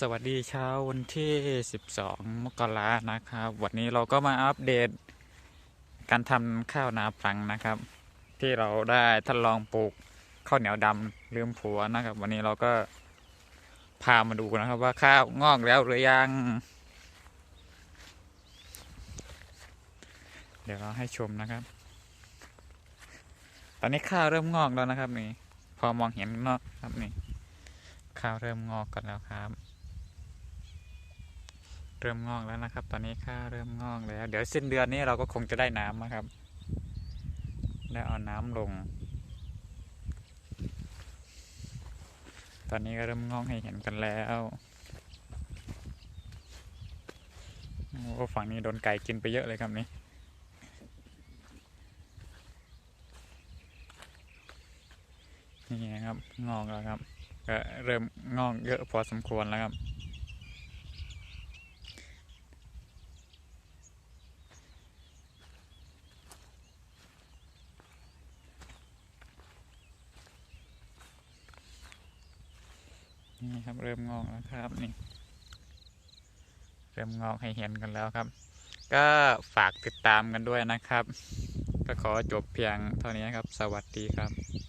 สวัสดีเช้าวันที่ 12 มกรานะครับ วันนี้เราก็มาอัปเดต การทำข้าวนาปังนะครับ ที่เราได้ทดลองปลูกข้าวเหนียวดำลืมผัวนะครับ วันนี้เราก็พามาดูนะครับ ว่าข้าวงอกแล้วหรือยัง เดี๋ยวเราให้ชมนะครับ ตอนนี้ข้าวเริ่มงอกแล้วนะครับนี่ พอมองเห็นเนาะครับนี่ข้าวเริ่มงอกกันแล้วครับ เริ่มงอกแล้วนะครับ ตอนนี้ข้าเริ่มงอกแล้ว เดี๋ยวสิ้นเดือนนี้เราก็คงจะได้น้ำนะครับ ได้เอาน้ำลง ตอนนี้ก็เริ่มงอกให้เห็นกันแล้วโอ้ฝั่งนี้โดนไก่กินไปเยอะเลยครับนี่นี่ครับงอกแล้วครับก็เริ่มงอกเยอะพอสมควรแล้วครับ นี่ครับเริ่มงอกแล้วครับนี่ เริ่มงอกให้เห็นกันแล้วครับ ก็ฝากติดตามกันด้วยนะครับ ก็ขอจบเพียงเท่านี้ครับ สวัสดีครับ